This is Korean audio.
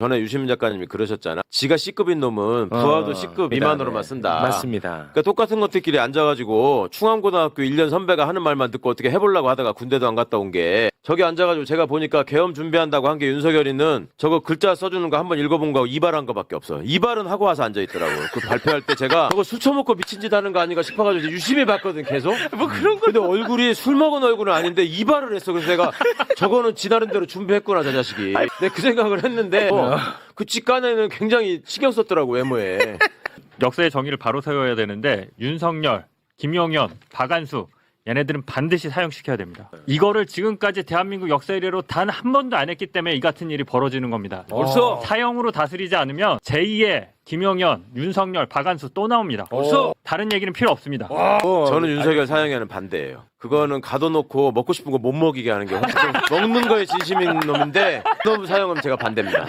전에 유시민 작가님이 그러셨잖아. 지가 C급인 놈은 부하도 어, C급 미만으로만 쓴다. 맞습니다. 그러니까 똑같은 것들끼리 앉아가지고 충암고등학교 1년 선배가 하는 말만 듣고 어떻게 해보려고 하다가 군대도 안 갔다 온 게 저기 앉아가지고 제가 보니까 계엄 준비한다고 한 게 윤석열이는 저거 글자 써주는 거 한번 읽어본 거하고 이발한 거밖에 없어. 이발은 하고 와서 앉아있더라고. 그 발표할 때 제가 저거 술 처먹고 미친 짓 하는 거 아닌가 싶어가지고 유심히 봤거든 계속. 뭐 그런 거. 근데 얼굴이 술 먹은 얼굴은 아닌데 이발을 했어. 그래서 내가 저거는 지 나름대로 준비했구나 저 자식이. 내가 그 생각을 했는데 어, 그 직간에는 굉장히 신경 썼더라고 외모에. 역사의 정의를 바로 세워야 되는데 윤석열, 김용현, 박안수 얘네들은 반드시 사형시켜야 됩니다. 이거를 지금까지 대한민국 역사 이래로 단 한 번도 안 했기 때문에 이 같은 일이 벌어지는 겁니다. 벌써? 사형으로 다스리지 않으면 제2의 김용현, 윤석열, 박안수 또 나옵니다. 벌써? 다른 얘기는 필요 없습니다. 저는 윤석열 사형에는 반대예요. 그거는 가둬놓고 먹고 싶은 거 못 먹이게 하는 게 훨씬 좀 먹는 거에 진심인 놈인데 너무 사형은 제가 반대입니다.